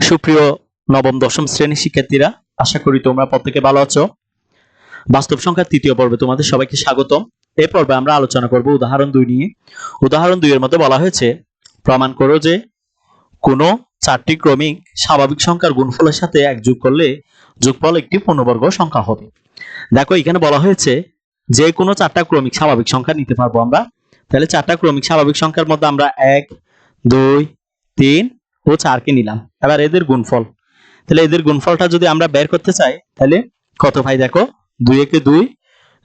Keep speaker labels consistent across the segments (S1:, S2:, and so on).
S1: সুপ্রিয় নবম, দশম শ্রেণির শিক্ষার্থীরা, আশা করি তোমরা প্রত্যেকে ভালো আছো। বাস্তব সংখ্যার তৃতীয় পর্বে তোমাদের সবাইকে স্বাগতম। এই পর্বে আমরা আলোচনা করব উদাহরণ দুই নিয়ে। উদাহরণ দুইয়ের মধ্যে বলা হয়েছে, প্রমাণ করো যে কোনো চারটি ক্রমিক স্বাভাবিক সংখ্যার গুণফলের সাথে এক যোগ করলে যোগফল একটি পূর্ণবর্গ সংখ্যা হবে। দেখো, এখানে বলা হয়েছে, যে কোনো চারটা ক্রমিক স্বাভাবিক সংখ্যা নিতে পারব আমরা। তাহলে চারটা ক্রমিক স্বাভাবিক সংখ্যার মধ্যে আমরা এক, দুই, তিন ও চারকে নিলাম? এবার এদের গুণফল। তাহলে এদের গুণফলটা যদি আমরা বের করতে চাই, তাহলে কত ভাই দেখো? দুই একে দুই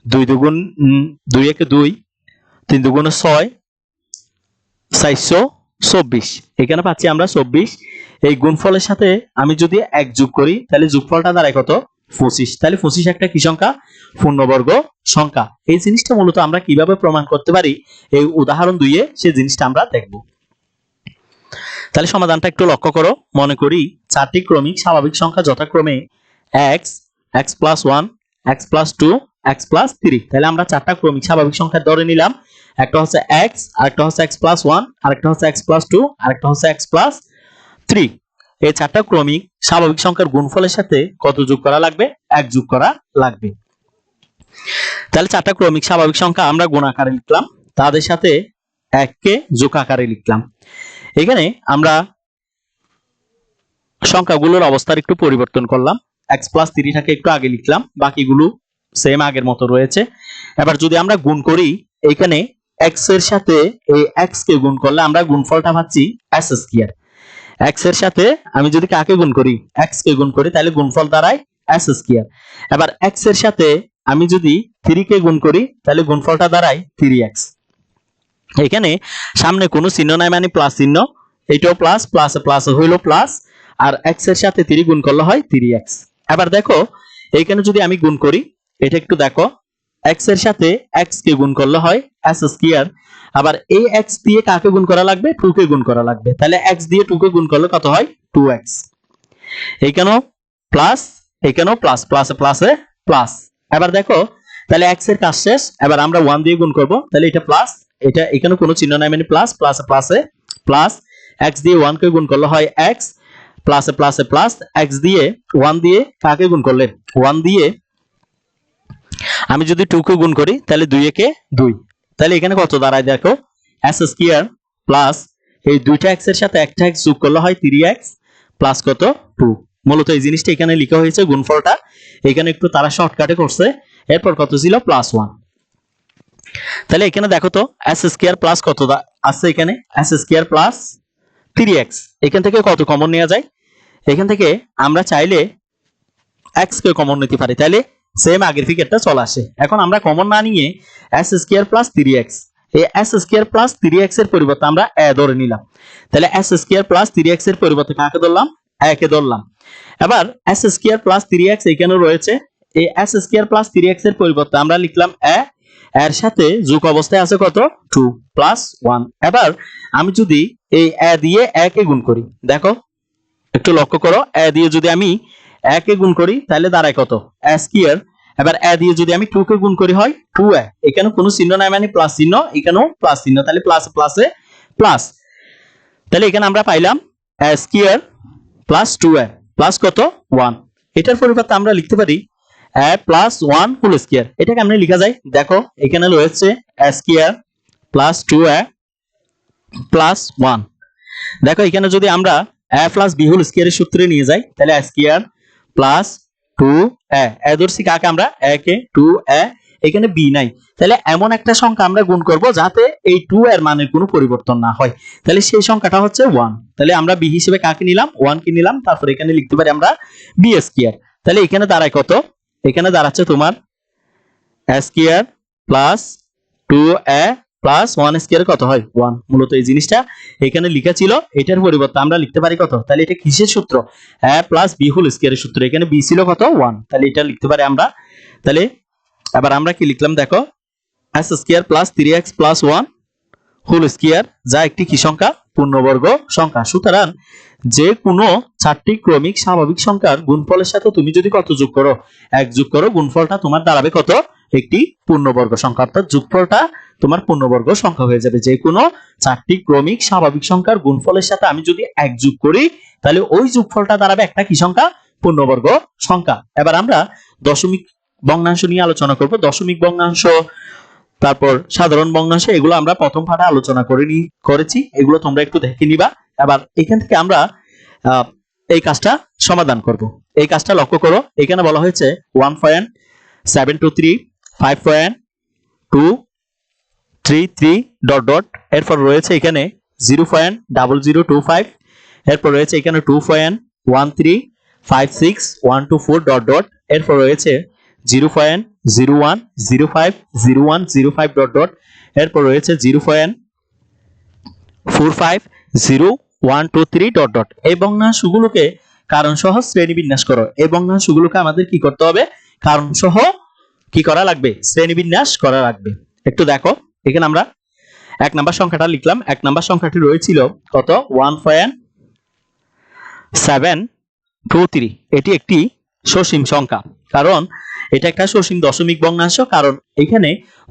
S1: দুই দুগুণ দুই একে দুই, তিন দুগুণ ছয়, চারশো চব্বিশ। এখানে পাচ্ছি আমরা চব্বিশ। এই গুণফলের সাথে আমি যদি এক যোগ করি, তাহলে যোগফলটা দাঁড়ায় কত? পঁচিশ। তাহলে পঁচিশ একটা কি সংখ্যা? পূর্ণবর্গ সংখ্যা। এই জিনিসটা মূলত আমরা কীভাবে প্রমাণ করতে পারি? এই উদাহরণ দুইয়ে সেই জিনিসটা আমরা দেখব। তাহলে সমাধানটা একটু লক্ষ্য করো। মনে করি চারটি ক্রমিক স্বাভাবিক সংখ্যা যথাক্রমে x x plus one x plus two x plus three তাহলে আমরা চারটা ক্রমিক স্বাভাবিক সংখ্যা ধরে নিলাম। একটা হচ্ছে এক্স আরেকটা হচ্ছে এক্স প্লাস ওয়ান আরেকটা হচ্ছে এক্স প্লাস টু আরেকটা হচ্ছে এক্স প্লাস থ্রি এই চারটা ক্রমিক স্বাভাবিক সংখ্যার গুণফলের সাথে কত যোগ করা লাগবে? এক যোগ করা লাগবে। তাহলে চারটা ক্রমিক স্বাভাবিক সংখ্যা আমরা গুণ আকারে লিখলাম। তাদের সাথে এককে যোগ আকারে লিখলাম। এখানে আমরা সংখ্যাগুলোর অবস্থার একটু পরিবর্তন করলাম। এক্স প্লাস থ্রিটাকে একটু আগে লিখলাম, বাকিগুলো সেম আগের মতো রয়েছে। এবার যদি আমরা গুণ করি, এখানে এক্সের সাথে এই এক্স কে গুণ করলে আমরা গুণফলটা পাচ্ছি এস স্কয়ার এক্সের সাথে আমি যদি কাকে গুণ করি এক্স কে গুণ করি, তাহলে গুণফল দাঁড়ায় এস স্কয়ার এবার এক্সের সাথে আমি যদি থ্রি কে গুণ করি, তাহলে গুণফলটা দাঁড়ায় থ্রি এক্স এখানে সামনে কোনো চিহ্ন নাই মানে প্লাস চিহ্ন। এটাও প্লাস প্লাস প্লাস হইল প্লাস, আর এক্সের সাথে তিরি গুণ করলে হয় তিরি এক্স এবার দেখো, এইখানে যদি আমি গুণ করি, এটা একটু দেখো এক্সের সাথে এক্স কে গুণ করলে হয় এস স্কয়ার আবার এই এক্স দিয়ে কাকে গুণ করা লাগবে? টু কে গুণ করা লাগবে। তাহলে এক্স দিয়ে টু কে গুণ করলে কত হয়? টু এক্স এইখানেও প্লাস এইখানেও প্লাস প্লাস প্লাসে প্লাস। এবার দেখো, তাহলে এক্সের কাজ শেষ, এবার আমরা ওয়ান দিয়ে গুণ করব, তাহলে এটা প্লাস এটা এখানে কোনো চিহ্ন নাই মানে প্লাস প্লাস প্লাসে প্লাস এক্স দিয়ে ওয়ান কে গুণ করলে হয় এক্স প্লাসে প্লাসে প্লাস এক্স দিয়ে ওয়ান দিয়ে কাকে গুণ করলে? ওয়ান দিয়ে আমি যদি টু কে গুণ করি, তাহলে দুই একে দুই। তাহলে এখানে কত দাঁড়ায় দেখো? এস স্কয়ার প্লাস এই দুইটা এক্সের সাথে একটা এক্স যোগ করলে হয় থ্রি এক্স প্লাস কত? টু মূলত এই জিনিসটা এখানে লেখা হয়েছে গুণফলটা। এখানে একটু তারা শর্টকাটে করছে। এরপর কত ছিল? প্লাস ওয়ান তাহলে এখানে দেখো তো এস স্কয়ার প্লাস কত আছে এখানে? S square plus three x এখান থেকে কত কমন নেওয়া যায়? এখান থেকে আমরা চাইলে এক্স কে কমন নিতে পারি। তাহলে সেম আগের ফিগারটা চলে আসে। এখন আমরা কমন না নিয়ে s square plus three x এই এস স্কয়ার প্লাস থ্রি এক্সের পরিবর্তে আমরা এ ধরে নিলাম। তাহলে এস স্কয়ার প্লাস থ্রি এক্সের পরিবর্তে কাকে ধরলাম? একে ধরলাম। এবার s square plus three x এখানে রয়েছে। এই এস স্কয়ার প্লাস থ্রি এক্সের পরিবর্তে আমরা লিখলাম এ এর সাথে যোগ অবস্থায় আছে কত? টু প্লাস ওয়ান এবার আমি যদি এই এ দিয়ে একে গুণ করি, দেখো, একটু লক্ষ্য করো, এ দিয়ে যদি আমি একে গুণ করি, তাহলে দাঁড়ায় কত? এ স্কয়ার এবার এ দিয়ে যদি আমি টু কে গুণ করি হয় টু এ। এখানে কোনো চিহ্ন নাই মানে প্লাস চিহ্ন, এখানেও প্লাস চিহ্ন, তাহলে প্লাস প্লাসে প্লাস তাহলে এখানে আমরা পাইলাম a square plus two a. Plus কত? ওয়ান এটার পরিবর্তে আমরা লিখতে পারি প্লাস ওয়ান হোল স্কয়ার এটা কেমনে লেখা যায়, দেখো, এখানে রয়েছে square plus two a plus one দেখো, এখানে যদি আমরা এ প্লাস বি হোল স্কয়ারের সূত্রে নিয়ে যাই, তাহলে স্কয়ার প্লাস টু এ ধরছি কাকে আমরা? এ কে টু এ এখানে বি নাই। তাহলে এমন একটা সংখ্যা আমরা গুণ করব যাতে এই টু এর মানের কোনো পরিবর্তন না হয়। তাহলে সেই সংখ্যাটা হচ্ছে ওয়ান তাহলে আমরা বি হিসেবে কাকে নিলাম? ওয়ান কে নিলাম। তারপর এখানে লিখতে পারি আমরা বি স্কয়ার তাহলে এখানে দাঁড়ায় কত? এখানে দাঁড়াচ্ছে তোমার square plus two a plus one square কত হয়? ওয়ান মূলত এই জিনিসটা এখানে লেখা ছিল, এটার পরিবর্তে আমরা লিখতে পারি কত? তাহলে এটা কিসের সূত্র? এ প্লাস বি হোল স্কয়ারের সূত্র। এখানে বি ছিল কত? ওয়ান তাহলে এটা লিখতে পারি আমরা। তাহলে এবার আমরা কি লিখলাম? দেখো s square plus three x plus one whole square যা একটি কি সংখ্যা? পূর্ণবর্গ সংখ্যা। সুতরাং যে কোনো চারটি ক্রমিক স্বাভাবিক সংখ্যার গুণফলের সাথে তুমি যদি কত যোগ করো? এক যোগ করো, গুণফলটা তোমার দাঁড়াবে কত? একটি পূর্ণবর্গ সংখ্যা। অর্থাৎ যোগফলটা তোমার পূর্ণবর্গ সংখ্যা হয়ে যাবে। যে কোনো চারটি ক্রমিক স্বাভাবিক সংখ্যার গুণফলের সাথে আমি যদি এক যোগ করি, তাহলে ওই যোগফলটা দাঁড়াবে একটা কি সংখ্যা? পূর্ণবর্গ সংখ্যা। এবার আমরা দশমিক ভগ্নাংশ নিয়ে আলোচনা করব। দশমিক ভগ্নাংশ তারপর সাধারণ ভগ্নাংশ এগুলো আমরা প্রথম পাঠে আলোচনা করে নি করেছি। এগুলো তোমরা একটু দেখে নিবা। এবার এখান থেকে আমরা এই কাজটা সমাধান করব। এই কাজটা লক্ষ্য করো। এখানে বলা হয়েছে one point seven two three five point two three three dot dot এরপর রয়েছে এখানে zero point double zero two five এরপর রয়েছে এখানে two point one three five six one two four dot dot এরপর রয়েছে zero point zero one zero five zero one zero five dot dot এরপর রয়েছে zero point four five zero one two three dot dot এই ভগ্নাংশগুলোকে কারণ সহ শ্রেণি বিন্যাস করো। এই ভগ্নাংশগুলোকে আমাদের কি করতে হবে? কারণ সহ কি করা লাগবে? শ্রেণি বিন্যাস করা লাগবে। একটু দেখো। এখানে আমরা এক নাম্বার সংখ্যাটা লিখলাম। এক নাম্বার সংখ্যাটি রয়েছিল কত? One point seven two three এটি একটি সসীম সংখ্যা। কারণ এটা একটা সসীম দশমিক ভগ্নাংশ, কারণ এখানে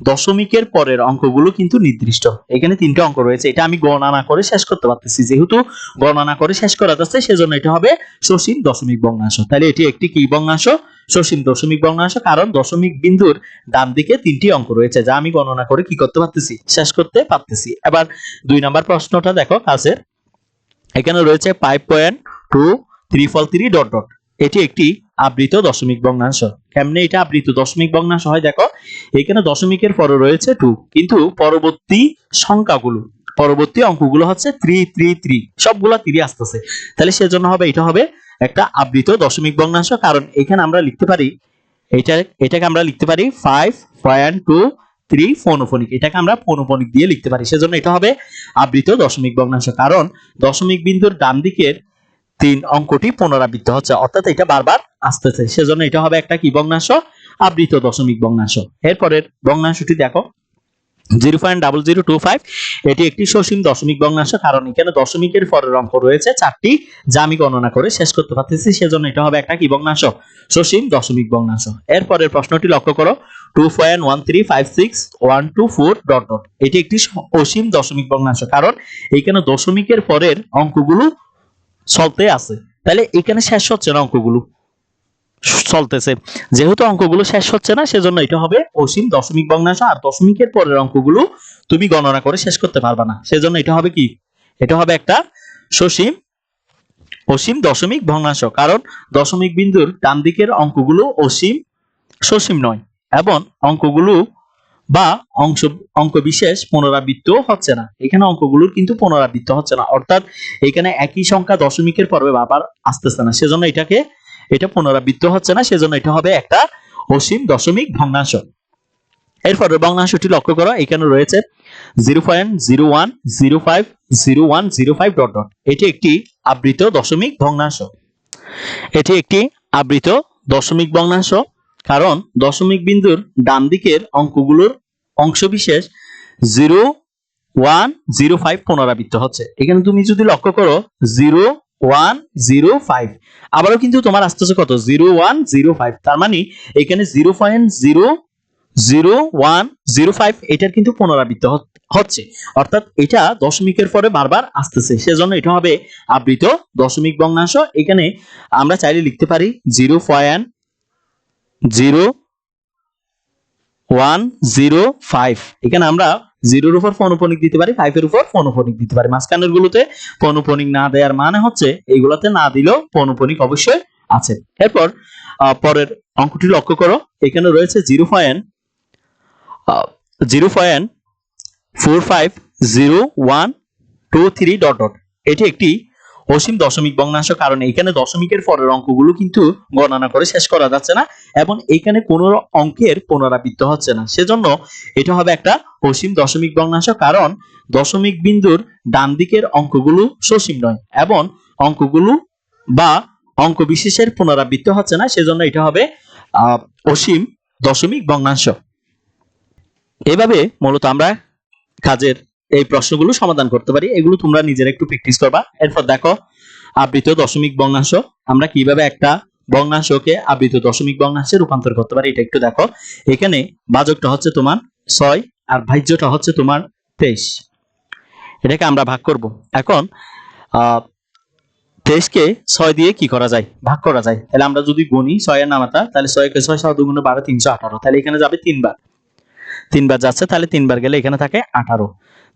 S1: দশমিকের পরের অঙ্কগুলো কিন্তু নির্দিষ্ট। এখানে তিনটে অঙ্ক রয়েছে। এটা আমি গণনা করে শেষ করতে পারতেছি। যেহেতু গণনা করে শেষ করা যাচ্ছে, সেজন্য এটা হবে সসীম দশমিক ভগ্নাংশ। তাহলে এটি একটি কি ভগ্নাংশ? সসীম দশমিক ভগ্নাংশ, কারণ দশমিক বিন্দুর ডান দিকে তিনটি অঙ্ক রয়েছে, যা আমি গণনা করে কি করতে পারতেছি? শেষ করতে পারতেছি। এবার দুই নাম্বার প্রশ্নটা দেখো, কাছের। এখানে রয়েছে ফাইভ পয়েন্ট টু থ্রি ফল থ্রি ডট ডট এটি একটি আবৃত দশমিক ভগ্নাংশ। কেমনে এটা আবৃত দশমিক ভগ্নাংশ হয় দেখো? এখানে দশমিকের পরে রয়েছে টু কিন্তু পরবর্তী সংখ্যাগুলো, পরবর্তী অঙ্কগুলো হচ্ছে থ্রি থ্রি থ্রি সবগুলো থ্রি আসতেছে। তাহলে সেজন্য হবে, এটা হবে একটা আবৃত দশমিক ভগ্নাংশ, কারণ এখানে আমরা লিখতে পারি, এটা, এটাকে আমরা লিখতে পারি ফাইভ পয়েন্ট টু থ্রি ফোনোফোনিক এটাকে আমরা ফোনোফোনিক দিয়ে লিখতে পারি। সেজন্য এটা হবে আবৃত দশমিক ভগ্নাংশ। কারণ দশমিক বিন্দুর ডান দিকের তিন অঙ্কটি পুনরাবৃত্ত হচ্ছে। অর্থাৎ এটা বারবার আসতেছে। সেজন্য এটা হবে একটা কি ভগ্নাংশ? আবৃত দশমিক ভগ্নাংশ। এরপরের ভগ্নাংশটি দেখো। Zero point double zero two five. এটি একটি সসীম দশমিক ভগ্নাংশ, কারণ এখানে দশমিকের পরের অঙ্ক রয়েছে। চারটি আমি গণনা করে শেষ করতে পারতেছি। সেজন্য এটা হবে একটা কি ভগ্নাংশ? সসীম দশমিক ভগ্নাংশ। এরপরের প্রশ্নটি লক্ষ্য করো। Two point one three five six one two four dot dot. এটি একটি অসীম দশমিক ভগ্নাংশ, কারণ এখানে দশমিকের পরের অঙ্কগুলো চলতে আছে। তাহলে এখানে শেষ হচ্ছে না অঙ্কগুলো? চলতেছে। যেহেতু অঙ্কগুলো শেষ হচ্ছে না, সেজন্য এটা হবে অসীম দশমিক ভগ্নাংশ আর দশমিকের পরের অঙ্কগুলো তুমি গণনা করে শেষ করতে পারবে না। সেজন্য এটা হবে কি? এটা হবে একটা সসীম, অসীম দশমিক ভগ্নাংশ। কারণ দশমিক বিন্দুর ডান দিকের অঙ্কগুলো অসীম, সসীম নয়। এবং অঙ্কগুলো বা অংশ অঙ্ক বিশেষ পুনরাবৃত্ত হচ্ছে না। এখানে অঙ্কগুলোর কিন্তু পুনরাবৃত্ত হচ্ছে না। অর্থাৎ এখানে একই সংখ্যা দশমিকের পর্বে আবার আসতেছে না। সেজন্য এটাকে, এটা পুনরাবৃত্ত হচ্ছে না। সেজন্য এটা হবে একটা অসীম দশমিক ভগ্নাংশ। এরপরে ভগ্নাংশটি লক্ষ্য করো। এখানে রয়েছে zero point zero one zero five zero one zero five dot dot. এটি একটি আবৃত দশমিক ভগ্নাংশ। এটি একটি আবৃত দশমিক ভগ্নাংশ। কারণ দশমিক বিন্দুর ডান দিকের অঙ্কগুলোর অংশবিশেষ জিরো, ওয়ান, জিরো, ফাইভ পুনরাবৃত্ত হচ্ছে। এখানে তুমি যদি লক্ষ্য করো, জিরো, ওয়ান, জিরো, ফাইভ, আবারও কিন্তু তোমার আসতেছে কত? জিরো, ওয়ান, জিরো, ফাইভ, তার মানে এখানে zero point zero zero, one, zero, five, এটার কিন্তু পুনরাবৃত্ত হচ্ছে। অর্থাৎ এটা দশমিকের পরে বারবার আসতেছে। সেজন্য এটা হবে আবৃত দশমিক ভগ্নাংশ। এখানে আমরা চাইলে লিখতে পারি zero point zero one zero five. এখানে আমরা জিরোর উপর ফোনোফোনিক দিতে পারি ফাইভের উপর ফোনোফোনিক দিতে পারি। মাঝখানের গুলোতে ফোনোফোনিক না দেওয়ার মানে হচ্ছে এইগুলোতে না দিলেও ফোনোফোনিক অবশ্যই আছে। এরপর পরের অঙ্কটি লক্ষ্য করো। এখানে রয়েছে zero point zero point four five zero one two three dot dot. এটি একটি অসীম দশমিক ভগ্নাংশ কারণ এখানে দশমিকের পরের অঙ্কগুলো কিন্তু গণনা করে শেষ করা যাচ্ছে না এবং এখানে কোনো অঙ্কের পুনরাবৃত্ত হচ্ছে না। সেজন্য এটা হবে একটা অসীম দশমিক ভগ্নাংশ কারণ। দশমিক বিন্দুর ডান দিকের অঙ্কগুলো সসীম নয় এবং অঙ্কগুলো বা অঙ্ক বিশেষের পুনরাবৃত্ত হচ্ছে না, সেজন্য এটা হবে অসীম দশমিক ভগ্নাংশ। এভাবে মূলত আমরা কাজের এই প্রশ্নগুলো সমাধান করতে পারি। এগুলো তোমরা নিজেরা একটু প্র্যাকটিস করবা। এরপর দেখো, আবৃত দশমিক ভগ্নাংশ। আমরা কীভাবে একটা ভগ্নাংশকে আবৃত দশমিক ভগ্নাংশে রূপান্তর করতে পারি, এটা একটু দেখো। এখানে ভাজকটা হচ্ছে তোমার ছয় আর ভাজ্যটা হচ্ছে তোমার তেইশ। এটাকে আমরা ভাগ করব। এখন তেইশকে ছয় দিয়ে কি করা যায়? ভাগ করা যায়। তাহলে আমরা যদি গুনি ছয়ের নামাতা, তাহলে ছয়কে ছয়, সাত দুগুণে বারো, তিনশো আঠারো। তাহলে এখানে যাবে তিনবার। তিনবার যাচ্ছে, তাহলে তিনবার গেলে এখানে থাকে আঠারো।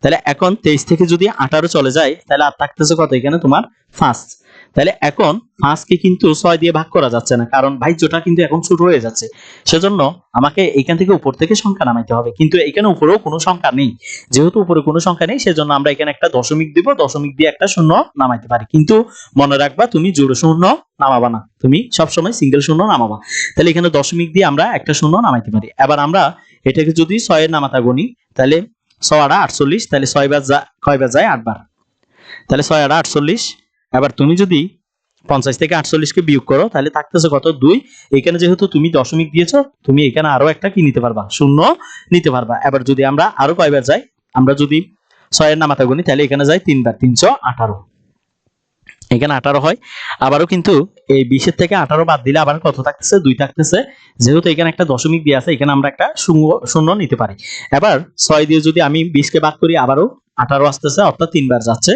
S1: তাহলে এখন তেইশ থেকে যদি আঠারো চলে যায়, তাহলে আর থাকতেছে কত এখানে তোমার ফার্স্ট তাহলে এখন ফার্স্টকে কিন্তু ছয় দিয়ে ভাগ করা যাচ্ছে না, কারণ ভাজ্যটা কিন্তু এখন ছোট হয়ে যাচ্ছে। সেজন্য আমাকে এখান থেকে উপর থেকে সংখ্যা নামাইতে হবে, কিন্তু এখানে উপরেও কোনো সংখ্যা নেই। যেহেতু উপরে কোনো সংখ্যা নেই, সেজন্য আমরা এখানে একটা দশমিক দিব, দশমিক দিয়ে একটা শূন্য নামাইতে পারি। কিন্তু মনে রাখবা, তুমি জোড়ো শূন্য নামাবা না, তুমি সবসময় সিঙ্গেল শূন্য নামাবা। তাহলে এখানে দশমিক দিয়ে আমরা একটা শূন্য নামাইতে পারি। এবার আমরা এটাকে যদি ছয়ের নামাতা গণি তাহলে ছয় আড়া আটচল্লিশ, তাহলে ছয় বার যা কয়বার যায়? আটবার তাহলে ছয় আড়া আটচল্লিশ, এবার তুমি যদি পঞ্চাশ থেকে আটচল্লিশকে বিয়োগ করো, তাহলে থাকতেছে কত? দুই। এখানে যেহেতু তুমি দশমিক দিয়েছ, তুমি এখানে আরও একটা কি নিতে পারবা? শূন্য নিতে পারবা। এবার যদি আমরা আরও কয়বার যাই, আমরা যদি ছয়ের নামাতা গুনি, তাহলে এখানে যায় তিনবার, তিনশো আঠারো। এখানে আঠারো হয়। আবারও কিন্তু এই বিশের থেকে আঠারো বাদ দিলে আবার কত থাকতেছে? দুই থাকতেছে। যেহেতু এখানে একটা দশমিক দিয়ে আছে, এখানে আমরা একটা শূন্য নিতে পারি। এবার ছয় দিয়ে যদি আমি বিশকে ভাগ করি, আবারও আঠারো আসতেছে, অর্থাৎ তিনবার যাচ্ছে।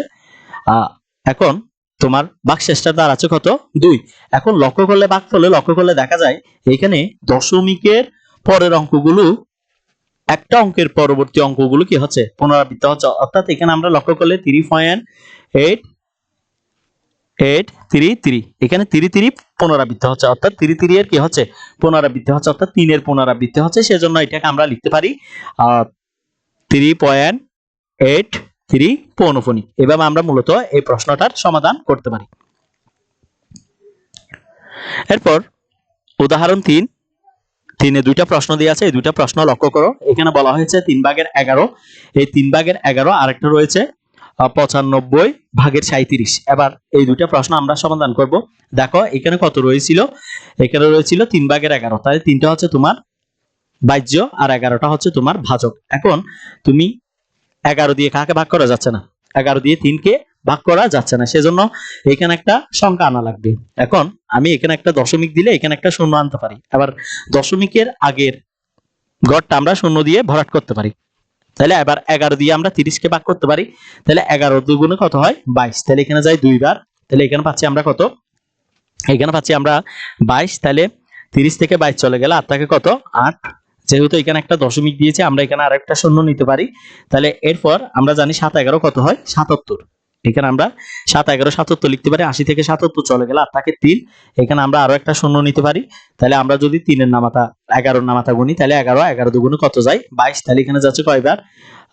S1: এখন তোমার বাকশেষটা আছে কত? দুই। এখন লক্ষ্য করলে, বাক ফলে লক্ষ্য করলে দেখা যায়, এখানে দশমিকের পরের অঙ্কগুলো, একটা অঙ্কের পরবর্তী অঙ্কগুলো কি হচ্ছে? পুনরাবৃত্ত হচ্ছে। অর্থাৎ এখানে আমরা লক্ষ্য করলে three point, eight eight three three এখানে থ্রি থ্রি পুনরাবৃত্তি হচ্ছে। অর্থাৎ থ্রি থ্রি এর কি হচ্ছে? পুনরাবৃত্তি হচ্ছে। অর্থাৎ তিনের পুনরাবৃত্তি হচ্ছে। সেজন্য এটাকে আমরা লিখতে পারি থ্রি পয়েন্ট এইট থ্রি পৌনফণিক এভাবে আমরা মূলত এই প্রশ্নটার সমাধান করতে পারি। এরপর উদাহরণ তিন। তিনে দুইটা প্রশ্ন দিয়ে আছে। এই দুইটা প্রশ্ন লক্ষ্য করো। এখানে বলা হয়েছে তিন ভাগের এগারো। এই তিন ভাগের এগারো আরেকটা রয়েছে। পঁচানব্বই ভাগের সাঁত্রিশ এবার এই দুইটা প্রশ্ন আমরা সমাধান করব। দেখো, এখানে কত রয়েছিল? এখানে রয়েছিল তিন ভাগের এগারো। তাহলে তিনটা হচ্ছে তোমার বাহ্য আর এগারোটা হচ্ছে তোমার ভাজক। এখন তুমি এগারো দিয়ে কাকে ভাগ করা যাচ্ছে না? এগারো দিয়ে তিনকে ভাগ করা যাচ্ছে না। সেজন্য এখানে একটা সংখ্যা আনা লাগবে। এখন আমি এখানে একটা দশমিক দিলে এখানে একটা শূন্য আনতে পারি। আবার দশমিকের আগের গড়টা আমরা শূন্য দিয়ে ভরাট করতে পারি। তাহলে এবার এগারো দিয়ে আমরা তিরিশকে ভাগ করতে পারি। তাহলে এগারো দুগুণে কত হয়? বাইশ। তাহলে এখানে যাই দুইবার। তাহলে এখানে পাচ্ছি আমরা কত? এখানে পাচ্ছি আমরা বাইশ। তাহলে তিরিশ থেকে বাইশ চলে গেলে আর থাকে কত? আট। যেহেতু এখানে একটা দশমিক দিয়েছে, আমরা এখানে আরেকটা শূন্য নিতে পারি। তাহলে এরপর আমরা জানি সাত এগারো কত হয়? সাতাত্তর। এখানে আমরা সাত এগারো সাতাত্তর লিখতে পারি, আশি থেকে সাতাত্তর চলে গেলে আর থাকে তিন। এখানে আমরা আরও একটা শূন্য নিতে পারি। তাহলে আমরা যদি তিনের নামাতা, এগারোর নামাতা গুনি, তাহলে এগারো এগারো দুগুণে কত যায়? বাইশ। তাহলে এখানে যাচ্ছে কয়বার?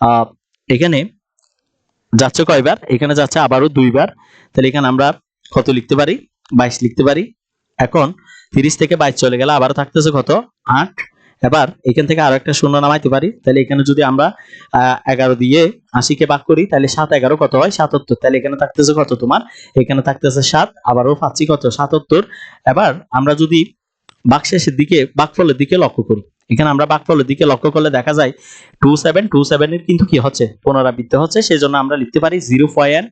S1: আহ এখানে যাচ্ছে কয়বার? এখানে যাচ্ছে আবারও দুইবার। তাহলে এখানে আমরা কত লিখতে পারি? বাইশ লিখতে পারি। এখন তিরিশ থেকে বাইশ চলে গেলে আবারও থাকতেছে কত? আট। এবার এখান থেকে আরও একটা শূন্য নামাইতে পারি। তাহলে এখানে যদি আমরা এগারো দিয়ে আশিকে ভাগ করি, তাহলে সাত এগারো কত হয়? সাতাত্তর। তাহলে এখানে থাকতেছে কত তোমার? এখানে থাকতেছে সাত, আবারও পাচ্ছি কত? সাতাত্তর। এবার আমরা যদি বাকশেষের দিকে, বাকফলের দিকে লক্ষ্য করি। এখানে আমরা বাকফলের দিকে লক্ষ্য করলে দেখা যায় টু সেভেন টু সেভেন এর কিন্তু কি হচ্ছে? পুনরাবৃত্তি হচ্ছে। সেই জন্য আমরা লিখতে পারি জিরো পয়েন্ট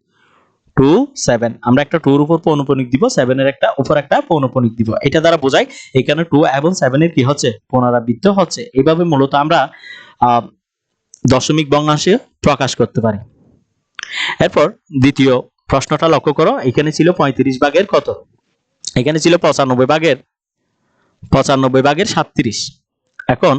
S1: টু সেভেন। আমরা একটা টুর উপর পৌনপনিক দিব সেভেন এর একটা উপর একটা পৌনপনিক দিব। এটা দ্বারা বোঝায় এখানে টু এবং সেভেন এর কি হচ্ছে? পুনরাবৃত্তি হচ্ছে। এইভাবে মূলত আমরা দশমিক ভগ্নাংশে প্রকাশ করতে পারি। এরপর দ্বিতীয় প্রশ্নটা লক্ষ্য করো, এখানে ছিল পঁয়ত্রিশ ভাগের কত? এখানে ছিল পঁচানব্বই ভাগের পঁচানব্বই ভাগের সাতত্রিশ। এখন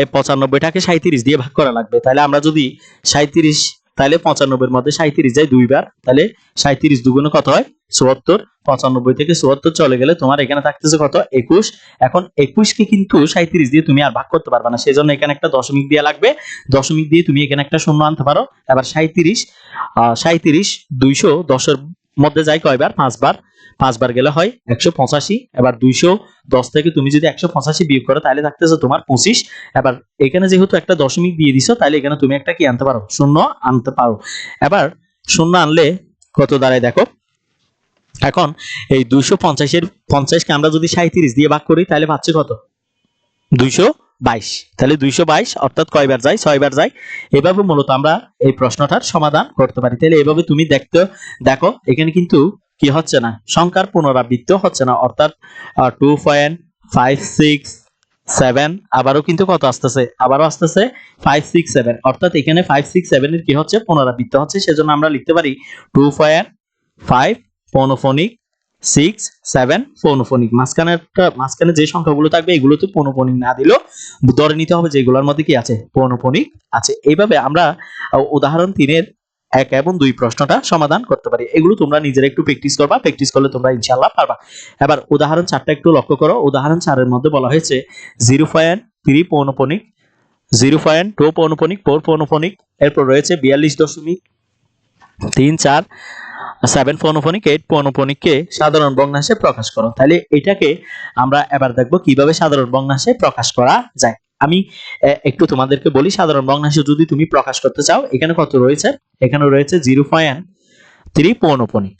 S1: এই পঁচানব্বইটাকে সাঁত্রিশ দিয়ে ভাগ করা লাগবে। তাহলে আমরা যদি সাঁত্রিশ তাহলে পঁচানব্বইয়ের মধ্যে সাঁত্রিশ যায় দুইবার। তাহলে সাঁত্রিশ দুগুণে কত হয়? চুয়াত্তর। পঁচানব্বই থেকে চুয়াত্তর চলে গেলে তোমার এখানে থাকতেছে কত? একুশ। এখন একুশকে কিন্তু সাঁত্রিশ দিয়ে তুমি আর ভাগ করতে পারবে না। সেই জন্য এখানে একটা দশমিক দিয়ে লাগবে। দশমিক দিয়ে তুমি এখানে একটা শূন্য আনতে পারো। এবার সাঁত্রিশ সাঁত্রিশ দুইশো দশের মধ্যে যায় কয়বার? পাঁচবার। পাঁচবার গেলে হয় একশো পঁচাশি, এবার দুইশো দশ থেকে তুমি যদি একশো পঁচাশি বিয়োগ করো, তাহলে থাকতেছে তোমার পঁচিশ। এবার এখানে যেহেতু একটা দশমিক দিয়ে দিছো, তাহলে এখানে তুমি একটা কি আনতে পারো? শূন্য আনতে পারো। এবার শূন্য আনলে কত দাঁড়ায় দেখো। এখন এই দুইশো পঞ্চাশের পঞ্চাশকে আমরা যদি সাঁত্রিশ দিয়ে ভাগ করি, তাহলে পাচ্ছি কত? দুইশো বাইশ। তাহলে দুইশো বাইশ, অর্থাৎ কয়বার যায়? ছয়বার যায়। এভাবে মূলত আমরা এই প্রশ্নটার সমাধান করতে পারি। তাহলে এভাবে তুমি দেখতে, দেখো, এখানে কিন্তু কি হচ্ছে না? সংখ্যার পুনরাবৃত্তি হচ্ছে না। অর্থাৎ two point five six seven আবারও কিন্তু কত আসতেছে? আবারও আসতেছে ফাইভ সিক্স সেভেন অর্থাৎ এখানে ফাইভ সিক্স সেভেন এর কি হচ্ছে? পুনরাবৃত্তি হচ্ছে। সেজন্য আমরা লিখতে পারি টু পয়েন্ট ফাইভ পৌনফনিক সিক্স সেভেন পৌনফনিক মাঝখানে মাঝখানে যে সংখ্যাগুলো থাকবে এগুলো তো পৌনফনিক না দিলেও ধরে নিতে হবে যে এগুলোর মধ্যে কি আছে? পৌনফনিক আছে। এইভাবে আমরা উদাহরণ তিনের এক এবং দুই প্রশ্নটা সমাধান করতে পারি। এগুলো তোমরা নিজেরা একটু প্র্যাকটিস করবা। প্র্যাকটিস করলে তোমরা ইনশাআল্লাহ পারবা। এবার উদাহরণ চারটা একটু লক্ষ্য করো। উদাহরণ চারের মধ্যে বলা হয়েছে জিরো পয়েন্ট থ্রি পৌনপনিক জিরো পয়েন্ট টু পৌনপনিক ফোর পৌনপনিক, এরপর রয়েছে বিয়াল্লিশ দশমিক তিন চার সেভেন পৌনপনিক এইট পৌনপনিককে সাধারণ ভগ্নাংশে প্রকাশ করো। তাহলে এটাকে আমরা এবার দেখব কীভাবে সাধারণ ভগ্নাংশে প্রকাশ করা যায়। আমি একটু তোমাদেরকে বলি, সাধারণ ভগ্নাংশে যদি তুমি প্রকাশ করতে চাও, এখানে কত রয়েছে? এখানে রয়েছে জিরো পয়েন্ট থ্রি পৌনপনিক।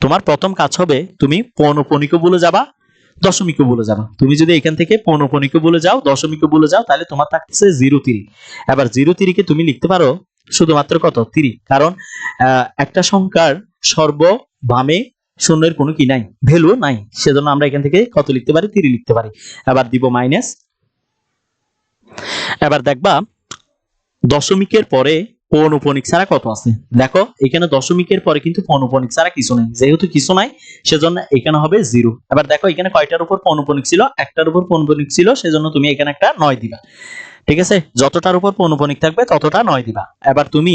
S1: তোমার প্রথম কাজ হবে, তুমি পৌনপনিকও বলে যাবা, দশমিকও বলে যাবা। তুমি যদি এখান থেকে পৌনপনিকও বলে যাও, দশমিকও বলে যাও, তাহলে তোমার থাকতেছে জিরো তিরি। এবার জিরো তিরিকে তুমি লিখতে পারো শুধুমাত্র কত? তিরি। কারণ একটা সংখ্যার সর্ব বামে শূন্যের কোনো কি নাই ভ্যালু নাই। সেজন্য আমরা এখান থেকে কত লিখতে পারি? তিরি লিখতে পারি। এবার দিব মাইনাস এবার দেখবা, দশমিকের পরে পৌনপনিক ছাড়া কত আছে? দেখো, এখানে দশমিকের পরে কিন্তু পৌনপনিক ছাড়া কিছু নেই। যেহেতু কিছু নাই, সেজন্য এখানে হবে জিরো এবার দেখো, এখানে কয়টার উপর পৌনপনিক ছিল? একটার উপর পৌনপনিক ছিল, সেজন্য তুমি এখানে একটা নয় দিবা। ঠিক আছে? যতটার উপর পৌনপনিক থাকবে, ততটা নয় দিবা। এবার তুমি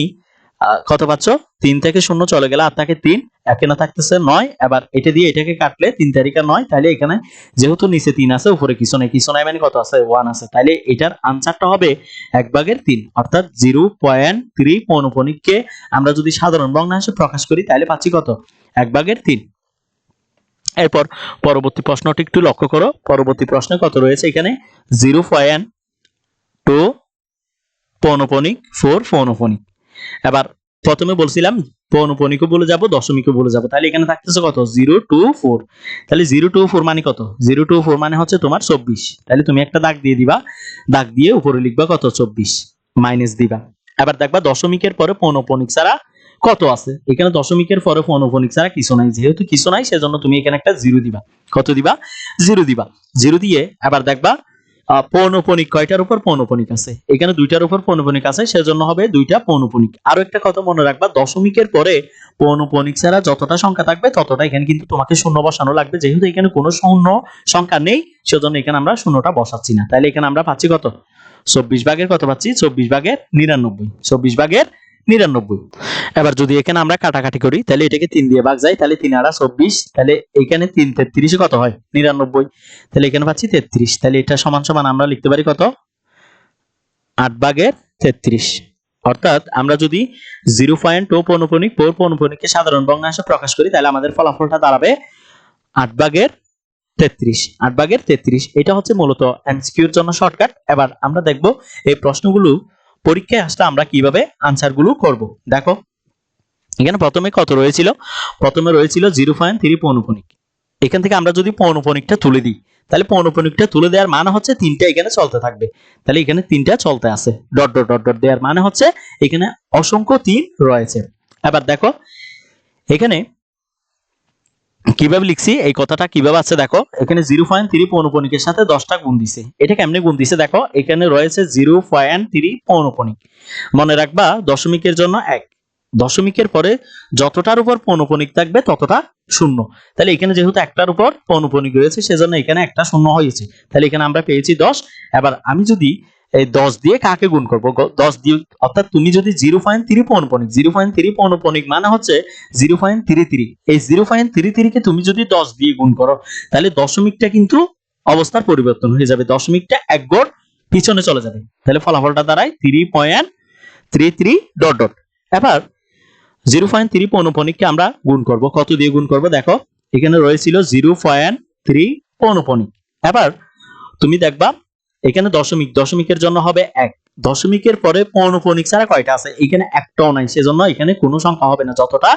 S1: কত পাচ্ছ? তিন থেকে শূন্য চলে গেলে আর থাকে তিন এখানে থাকতেছে নয়। এবার এটা দিয়ে এটাকে কাটলে তিন তারিখে নয়, তাহলে এখানে যেহেতু নিচে তিন আছে, উপরে কিছু নেই, কিছু নাই মানে কত আছে? ওয়ান আছে। তাহলে এটার আনসারটা হবে এক ভাগের তিন, অর্থাৎ জিরো পয়েন্ট থ্রি পৌনপনিককে আমরা যদি সাধারণ ভগ্নাংশে প্রকাশ করি, তাহলে পাচ্ছি কত? এক ভাগের তিন। এরপর পরবর্তী প্রশ্নটি একটু লক্ষ্য করো। পরবর্তী প্রশ্নে কত রয়েছে এখানে? জিরো পয়েন্ট টু পৌনপনিক, ফোর পৌনপনিক। এবার প্রথমে বলছিলাম পৌনপনিকও বলে যাব, দশমিকও বলে যাব। তাহলে এখানে থাকতেছে কত? জিরো টু ফোর তাহলে জিরো টু ফোর মানে কত? জিরো টু ফোর মানে হচ্ছে তোমার চব্বিশ। তাহলে তুমি একটা দাগ দিয়ে দিবা, দাগ দিয়ে উপরে লিখবা কত? চব্বিশ। মাইনাস দিবা। এবার দেখবা দশমিকের পরে পৌনপনিক ছাড়া কত আছে? এখানে দশমিকের পরে পৌনপনিক ছাড়া কিছু নাই। যেহেতু কিছু নাই, সেজন্য তুমি এখানে একটা জিরো দিবা। কত দিবা? জিরো দিবা। জিরো দিয়ে এবার দেখবা পৌনপনিক কয়টার উপর পৌনপনিক আছে? এখানে দুইটার উপর পৌনপনিক আছে, সেজন্য হবে দুইটা পৌনপনিক। আরও একটা কথা মনে রাখবা, দশমিকের পরে পৌনপনিক ছাড়া যতটা সংখ্যা থাকবে, ততটা এখানে কিন্তু তোমাকে শূন্য বসানো লাগবে। যেহেতু এখানে কোনো শূন্য সংখ্যা নেই, সেজন্য এখানে আমরা শূন্যটা বসাচ্ছি না। তাহলে এখানে আমরা পাচ্ছি কত? চব্বিশ ভাগের কত পাচ্ছি? চব্বিশ ভাগের নিরানব্বই। চব্বিশ ভাগের নিরানব্বই। এবার যদি এখানে আমরা কাটাকাটি করি, তাহলে এটাকে তিন দিয়ে ভাগ যায়, তাহলে তিন আড়া চব্বিশ, তাহলে এখানে তিন তেত্রিশে কত হয়? নিরানব্বই। তাহলে এখানে পাচ্ছি তেত্রিশ। তাহলে এটা সমান সমান আমরা লিখতে পারি কত? আট ভাগের তেত্রিশ। অর্থাৎ আমরা যদি জিরো পয়েন্ট টু পৌনপনিক ফোর পৌনপনিককে সাধারণ ভগ্নাংশে প্রকাশ করি, তাহলে আমাদের ফলাফলটা দাঁড়াবে আট ভাগের তেত্রিশ। আট ভাগের তেত্রিশ। এটা হচ্ছে মূলত এমসিকিউর জন্য শর্টকাট এবার আমরা দেখব এই প্রশ্নগুলো পরীক্ষায় আসলে আমরা কীভাবে আনসারগুলো করব? দেখো, এখানে প্রথমে কত রয়েছিল? প্রথমে রয়েছিল জিরো পয়েন্ট থ্রি পৌনপনিক এখান থেকে আমরা যদি পৌনপনিকটা তুলে দিই, তাহলে পৌনপনিকটা তুলে দেওয়ার মানে হচ্ছে তিনটা এখানে চলতে থাকবে। তাহলে এখানে তিনটা চলতে আছে। ডট ডট ডট ডট দেওয়ার মানে হচ্ছে এখানে অসংখ্য তিন রয়েছে। এবার দেখো, এখানে কীভাবে লিখছি? এই কথাটা কীভাবে আছে দেখো। এখানে জিরো পয়েন্ট থ্রি পৌনপনিকের সাথে দশটা গুণ দিছে। এটা কেমনি গুণ দিছে দেখো? এখানে রয়েছে জিরো পয়েন্ট থ্রি পৌনপনিক। মনে রাখবা, দশমিকের জন্য এক। দশমিকের পরে যতটার উপর পৌনপনিক থাকবে ততটা শূন্য। তাহলে এখানে যেহেতু একটার উপর পৌনপনিক রয়েছে, সেজন্য এখানে একটা শূন্য হয়েছে। তাহলে এখানে আমরা পেয়েছি দশ। এবার আমি যদি এই দশ দিয়ে কাকে গুণ করব? দশ দিয়ে, অর্থাৎ তুমি যদি জিরো পয়েন্ট থ্রি পৌনপনিক, জিরো পয়েন্ট থ্রি পৌনপনিক মানে হচ্ছে জিরো পয়েন্ট থ্রি থ্রি এই জিরো পয়েন্ট থ্রি থ্রিকে তুমি যদি দশ দিয়ে গুণ করো, তাহলে দশমিকটা কিন্তু অবস্থার পরিবর্তন হয়ে যাবে। দশমিকটা এক গড় পিছনে চলে যাবে। তাহলে ফলাফলটা দাঁড়ায় three point three three dot dot এবার জিরো পয়েন্ট থ্রি পৌনপনিককে আমরা গুণ করব। কত দিয়ে গুণ করব? দেখো, এখানে রয়েছিল জিরো পয়েন্ট থ্রি পৌনপনিক। এবার তুমি দেখবা এখানে দশমিক, দশমিকের জন্য হবে এক। দশমিকের পরে পৌনপণিক ছাড়া কয়টা আছে? এখানে একটাও নাই, সেজন্য এখানে কোনো সংখ্যা হবে না। যতটা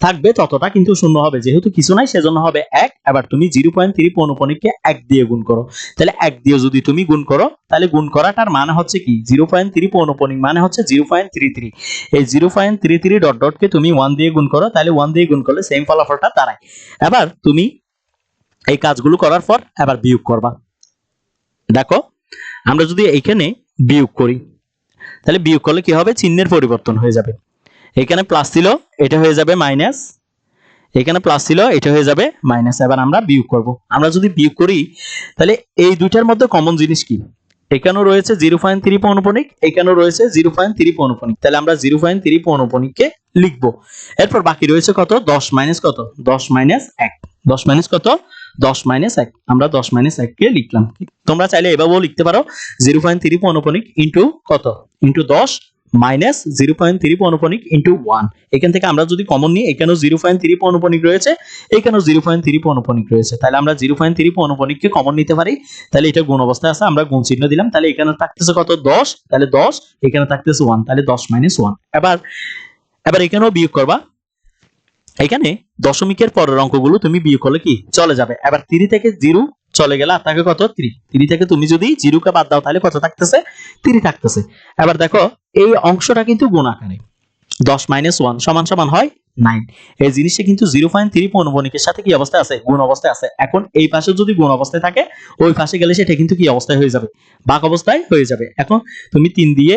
S1: থাকবে ততটা কিন্তু শূন্য হবে। যেহেতু কিছু নাই, সেজন্য হবে এক। এবার তুমি জিরো পয়েন্ট থ্রি পৌনপণিককে এক দিয়ে গুণ করো। তাহলে এক দিয়ে যদি তুমি গুণ করো, তাহলে গুণ করাটার মানে হচ্ছে কি? জিরো পয়েন্ট থ্রি পৌনপণিক মানে হচ্ছে জিরো পয়েন্ট থ্রি থ্রি। এই zero point three three dot ডটকে তুমি ওয়ান দিয়ে গুণ করো, তাহলে ওয়ান দিয়ে গুণ করলে সেম ফলাফলটা দাঁড়ায়। এবার তুমি এই কাজগুলো করার পর এবার বিয়োগ করবা। দেখো আমরা যদি এখানে বিয়োগ করি, তাহলে বিয়োগ করলে কি হবে? চিহ্নের পরিবর্তন হয়ে যাবে। এখানে প্লাস ছিল এটা হয়ে যাবে মাইনাস এখানে প্লাস ছিল এটা হয়ে যাবে মাইনাস এবার আমরা বিয়োগ করব। আমরা যদি বিয়োগ করি, তাহলে এই দুইটার মধ্যে কমন জিনিস কি? এখানেও রয়েছে জিরো পয়েন্ট থ্রি পৌনপনিক, এখানেও রয়েছে জিরো পয়েন্ট থ্রি পৌনপনিক। তাহলে আমরা জিরো পয়েন্ট থ্রি পৌনপনিককে লিখব। এরপর বাকি রয়েছে কত? দশ মাইনাস কত? দশ মাইনাস এক। দশ মাইনাস কত? দশ মাইনাস এক। আমরা দশ মাইনাস এককে লিখলাম তোমরা চাইলে এভাবেও লিখতে পারো জিরো পয়েন্ট থ্রি পৌনপনিক ইন্টু কত? ইন্টু দশ মাইনাস জিরো পয়েন্ট থ্রি পৌনপনিক ইন্টু ওয়ান এখান থেকে আমরা যদি কমন নিই, এখানেও জিরো পয়েন্ট থ্রি পৌনপনিক রয়েছে, এখানেও জিরো পয়েন্ট থ্রি পৌনপনিক রয়েছে। তাহলে আমরা জিরো পয়েন্ট থ্রি পৌনপনিককে কমন নিতে পারি। তাহলে এটা গুণ অবস্থায় আছে, আমরা গুণ চিহ্ন দিলাম। তাহলে এখানে থাকতেছে কত? দশ। তাহলে দশ, এখানে থাকতেছে ওয়ান তাহলে দশ মাইনাস ওয়ান এবার এবার এখানেও বিয়োগ করবা। এখানে দশমিকের পরের অঙ্কগুলো তুমি বিয়োগ করলে কি? চলে যাবে। এবার থ্রি থেকে জিরো চলে গেলে আর থাকে কত? থ্রি থ্রি থেকে তুমি যদি জিরোকে বাদ দাও, তাহলে কত থাকতেছে? থ্রি থাকতেছে। এবার দেখো, এই অংশটা কিন্তু গুণ আকারে দশ মাইনাস ওয়ান সমান সমান হয় নাইন এই জিনিসটা কিন্তু জিরো পয়েন্ট থ্রি পৌনবণিকের সাথে কি অবস্থায় আছে? গুণ অবস্থায় আছে। এখন এই পাশে যদি গুণ অবস্থায় থাকে, ওই পাশে গেলে সেটা কিন্তু কি অবস্থায় হয়ে যাবে? বাক অবস্থায় হয়ে যাবে। এখন তুমি তিন দিয়ে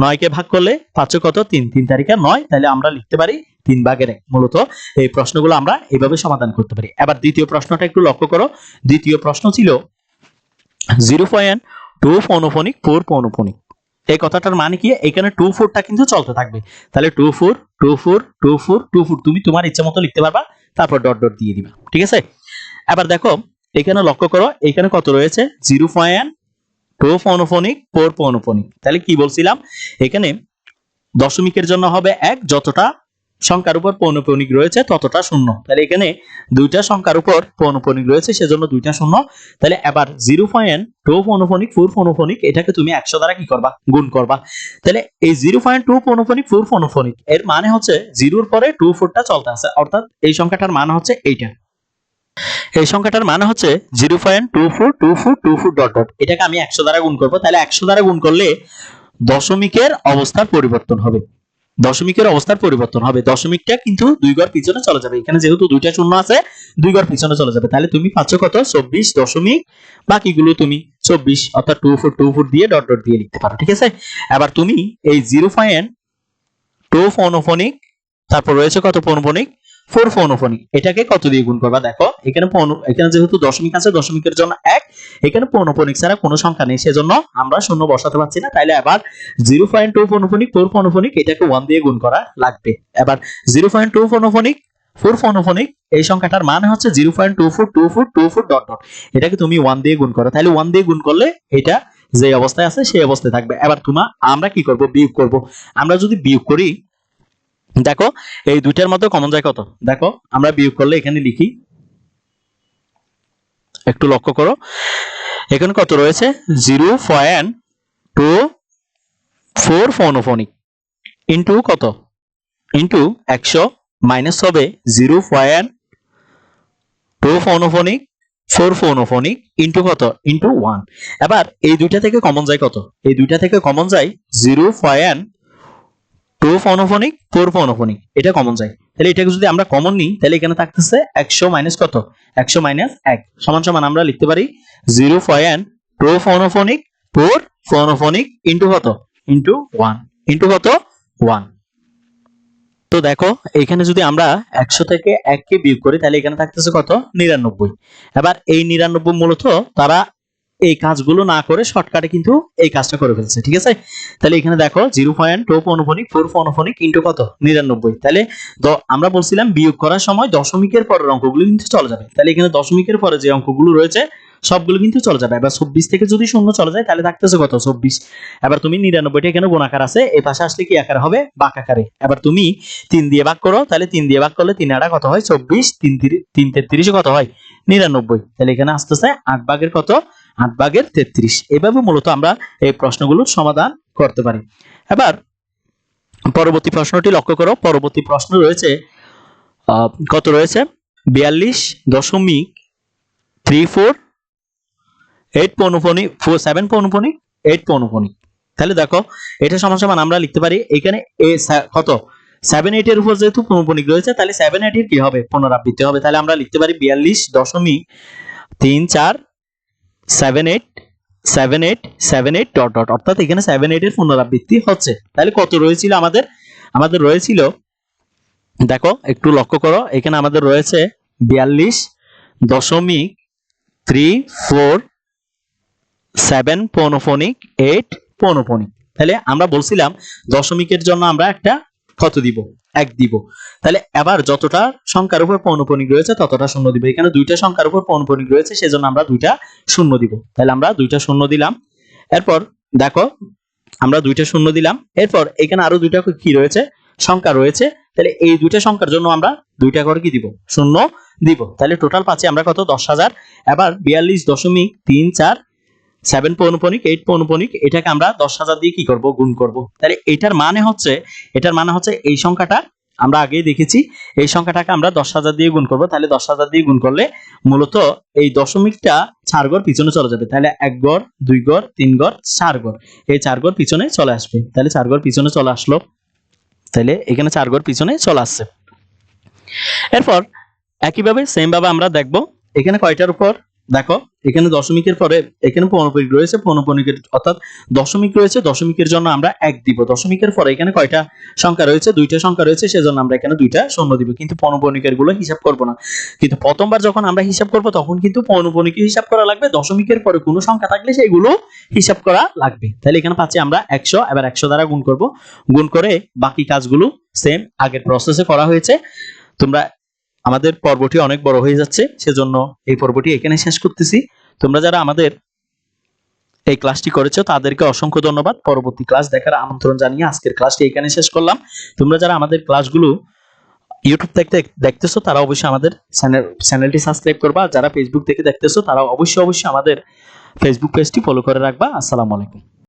S1: নয়কে ভাগ করলে পাঁচশো কত? তিন। তিন তারিখে নয়। তাহলে আমরা লিখতে পারি তিন ভাগের এক। মূলত এই প্রশ্নগুলো আমরা এইভাবে সমাধান করতে পারি। এবার দ্বিতীয় প্রশ্নটা একটু লক্ষ্য করো। দ্বিতীয় প্রশ্ন ছিল জিরো পয়েন্ট টু পৌনফোনিক ফোর পৌনফোনিক এই কথাটার মানে কি? এখানে টু, ফোরটা কিন্তু চলতে থাকবে। তাহলে two, four two four two four two, four, তুমি তোমার ইচ্ছা মতো লিখতে পারবা। তারপর ডট ডট দিয়ে দিবা। ঠিক আছে? এবার দেখো, এখানে লক্ষ্য করো, এখানে কত রয়েছে? জিরো পয়েন্ট টু পৌনফোনিক ফোর পৌনফোনিক তাহলে কি বলছিলাম? এখানে দশমিকের জন্য হবে এক, যতটা সংখ্যার উপর পৌনপৌনিক রয়েছে ততটা শূন্য। তাহলে এখানে দুইটা সংখ্যার উপর পৌনপৌনিক রয়েছে, সেজন্য দুইটা শূন্য। তাহলে এবার জিরো পয়েন্ট টু পৌনফোনিক ফোর পৌনফোনিক এটাকে তুমি একশো দ্বারা কি করবা? গুণ করবা। তাহলে এই জিরো পয়েন্ট টু পৌনফোনিক ফোর পৌনফোনিক এর মানে হচ্ছে জিরোর পরে টু ফোরটা চলতে আছে। অর্থাৎ এই সংখ্যাটার মানে হচ্ছে এইটা। এই সংখ্যাটার মানে হচ্ছে zero point two four two four two four dot dot. এটাকে আমি একশো দ্বারা গুণ করব, তাহলে একশো দ্বারা গুণ করলে দশমিকের অবস্থার পরিবর্তন হবে। দশমিকের অবস্থার পরিবর্তন হবে। দশমিকটা কিন্তু দুই ঘর পিছনে চলে যাবে। এখানে যেহেতু দুইটা শূন্য আছে, দুই ঘর পিছনে চলে যাবে। তাহলে তুমি পাচ্ছ কত? চব্বিশ দশমিক, বাকিগুলো তুমি চব্বিশ অর্থাৎ টু ফোর টু ফোর দিয়ে ডট ডট দিয়ে লিখতে পারো, ঠিক আছে? এবার তুমি এই জিরো পয়েন্ট টু ফোনোফোনিক তারপর রয়েছে কত পৌনফোনিক ফোর ফোনোফোনিক এটাকে কত দিয়ে গুণ করবা? দেখো, এখানে পৌন- এখানে যেহেতু দশমিক আছে, দশমিকের জন্য এক। এখানে পৌনফোনিক ছাড়া কোনো সংখ্যা নেই, সেজন্য আমরা শূন্য বসাতে পারছি না। তাইলে আবার জিরো পয়েন্ট টু ফোনোফোনিক ফোর ফোনোফোনিক এটাকে ওয়ান দিয়ে গুণ করা লাগবে। এবার জিরো পয়েন্ট টু ফোনোফোনিক ফোর ফোনোফোনিক এই সংখ্যাটার মানে হচ্ছে zero point two four two four two four dot dot এটাকে তুমি ওয়ান দিয়ে গুণ করো। তাহলে ওয়ান দিয়ে গুণ করলে এটা যে অবস্থায় আছে, সেই অবস্থায় থাকবে। এবার তোমা, আমরা কি করব? বিয়োগ করব। আমরা যদি বিয়োগ করি দেখো, এই দুইটার মধ্যে কমন যায় কত? দেখো, আমরা বিয়োগ করলে এখানে লিখি। একটু লক্ষ্য করো। এখানে কত রয়েছে? জিরো পয়েন্ট টু ফোর ফোনোফোনিক। ইন্টু কত? ইন্টু একশো মাইনাস হবে জিরো পয়েন্ট টু ফোনোফোনিক, ফোর ফোনোফোনিক, ইন্টু কত? Into one. এবার এই দুইটা থেকে কমন যায় কত? এই দুইটা থেকে কমন যায় জিরো পয়েন্ট টু ফোনোফোনিক ফোর ফোনোফোনিক এটা কমন যায় তাহলে এটাকে যদি আমরা কমন নিই, তাহলে এখানে থাকতেছে একশো মাইনাস কত? একশো মাইনাস এক। সমান সমান আমরা লিখতে পারি জিরো পয়েন্ট টু ফোনোফোনিক ফোর ফোনোফোনিক ইন্টু কত? ইন্টু ওয়ান ইন্টু কত? ওয়ান তো দেখো, এখানে যদি আমরা একশো থেকে এককে বিয়োগ করি, তাহলে এখানে থাকতেছে কত? নিরানব্বই। এবার এই নিরানব্বই মূলত তারা এই কাজগুলো না করে শর্টকাটে কিন্তু এই কাজটা করে ফেলছে, ঠিক আছে? তাহলে এখানে দেখো জিরো পয়েন্ট টু পনফনিক ফোর পনফনিক ইন্টু কত? নিরানব্বই। তাহলে আমরা বলছিলাম বিয়োগ করার সময় দশমিকের পরের অঙ্কগুলো কিন্তু চলে যাবে। তাহলে এখানে দশমিকের পরে যে অঙ্কগুলো রয়েছে, সবগুলো কিন্তু চলে যাবে। এবার চব্বিশ থেকে যদি শূন্য চলে যায়, তাহলে থাকতেছে কত? চব্বিশ। এবার তুমি নিরানব্বইটা এখানে গুণাকার আছে, এ পাশে আসলে কি আকার হবে? বাক আকারে। এবার তুমি তিন দিয়ে ভাগ করো, তাহলে তিন দিয়ে ভাগ করলে তিন আড়া কত হয়? চব্বিশ। তিন তিন তেত্রিশে কত হয়? নিরানব্বই। তাহলে এখানে আসতেছে আট ভাগের কত? আট ভাগের তেত্রিশ। এভাবে মূলত আমরা এই প্রশ্নগুলোর সমাধান করতে পারি। এবার পরবর্তী প্রশ্নটি লক্ষ্য করো। পরবর্তী প্রশ্ন রয়েছে কত রয়েছে? বিয়াল্লিশ দশমিক থ্রি ফোর এইট পৌনপনিক ফোর সেভেন পৌনপনিক এইট পৌনপনিক তাহলে দেখো, এটা সমান আমরা লিখতে পারি, এখানে এ কত? সেভেন এইট এর উপর যেহেতু পৌনপনিক রয়েছে, তাহলে সেভেন এইট এর কি হবে? পুনরাবৃত্তি হবে। তাহলে আমরা লিখতে পারি বিয়াল্লিশ দশমিক তিন চার seven eight seven eight seven eight dot dot অর্থাৎ এখানে সেভেন এইট এর পুনরাবৃত্তি হচ্ছে। তাহলে কত রয়েছিল আমাদের? আমাদের রয়েছিল, দেখো, একটু লক্ষ্য করো, এখানে আমাদের রয়েছে বিয়াল্লিশ দশমিক থ্রি ফোর সেভেন পৌনফোনিক এইট পৌনফোনিক তাহলে আমরা বলছিলাম দশমিকের জন্য আমরা একটা কত দিব? এক দিব। তাহলে এবার যতটা সংখ্যার উপর পৌনপনিক রয়েছে, ততটা শূন্য দিব। এখানে দুইটা সংখ্যার উপর পৌনপনিক রয়েছে, সেজন্য আমরা দুইটা শূন্য দিব। তাহলে আমরা দুইটা শূন্য দিলাম। এরপর দেখো, আমরা দুইটা শূন্য দিলাম। এরপর এখানে আরও দুইটা কি রয়েছে? সংখ্যা রয়েছে। তাহলে এই দুইটা সংখ্যার জন্য আমরা দুইটা করে কি দিব? শূন্য দিব। তাহলে টোটাল পাচ্ছি আমরা কত? দশ হাজার। এবার বিয়াল্লিশ দশমিক তিন চার সেভেন পৌনপনিক এইট পৌনপনিক এটাকে আমরা দশ হাজার দিয়ে কি করব? গুণ করব। তাহলে এটার মানে হচ্ছে, এটার মানে হচ্ছে এই সংখ্যাটা আমরা আগেই দেখেছি, এই সংখ্যাটাকে আমরা দশ হাজার দিয়ে গুণ করব। তাহলে দশ হাজার দিয়ে গুণ করলে মূলত এই দশমিকটা চার গড় পিছনে চলে যাবে। তাহলে এক গড়, দুই গড়, তিন গড়, চার গড়, এই চার গড় পিছনে চলে আসবে। তাহলে চার গড় পিছনে চলে আসলো। তাহলে এখানে চার গড় পিছনে চলে আসছে। এরপর একইভাবে সেম ভাবে আমরা দেখব, এখানে কয়টার উপর? দেখো, এখানে দশমিকের পরে, এখানে পৌনপনিক রয়েছে পৌনপনিকের অর্থাৎ দশমিক রয়েছে, দশমিকের জন্য আমরা এক দিব। দশমিকের পরে এখানে কয়টা সংখ্যা রয়েছে? দুইটা সংখ্যা রয়েছে, সেজন্য আমরা এখানে দুইটা শূন্য দিব। কিন্তু পৌনপনিকেরগুলো হিসাব করব না। কিন্তু প্রথমবার যখন আমরা হিসাব করব, তখন কিন্তু পৌনপনিকে হিসাব করা লাগবে। দশমিকের পরে কোনো সংখ্যা থাকলে সেগুলো হিসাব করা লাগবে। তাহলে এখানে পাচ্ছি আমরা একশো, এবার একশো দ্বারা গুণ করব। গুণ করে বাকি কাজগুলো সেম আগের প্রসেসে করা হয়েছে। তোমরা আমাদের পর্বটি অনেক বড় হয়ে যাচ্ছে, সেজন্য এই পর্বটি এখানে শেষ করতেছি। তোমরা যারা আমাদের এই ক্লাসটি করেছ, তাদেরকে অসংখ্য ধন্যবাদ। পরবর্তী ক্লাস দেখার আমন্ত্রণ জানিয়ে আজকের ক্লাসটি এখানে শেষ করলাম। তোমরা যারা আমাদের ক্লাসগুলো ইউটিউব থেকে দেখতেছো, তারা অবশ্যই আমাদের চ্যানেল, চ্যানেলটি সাবস্ক্রাইব করবা। যারা ফেসবুক থেকে দেখতেছো তারা অবশ্যই অবশ্যই আমাদের ফেসবুক পেজটি ফলো করে রাখবা। আসসালামু আলাইকুম।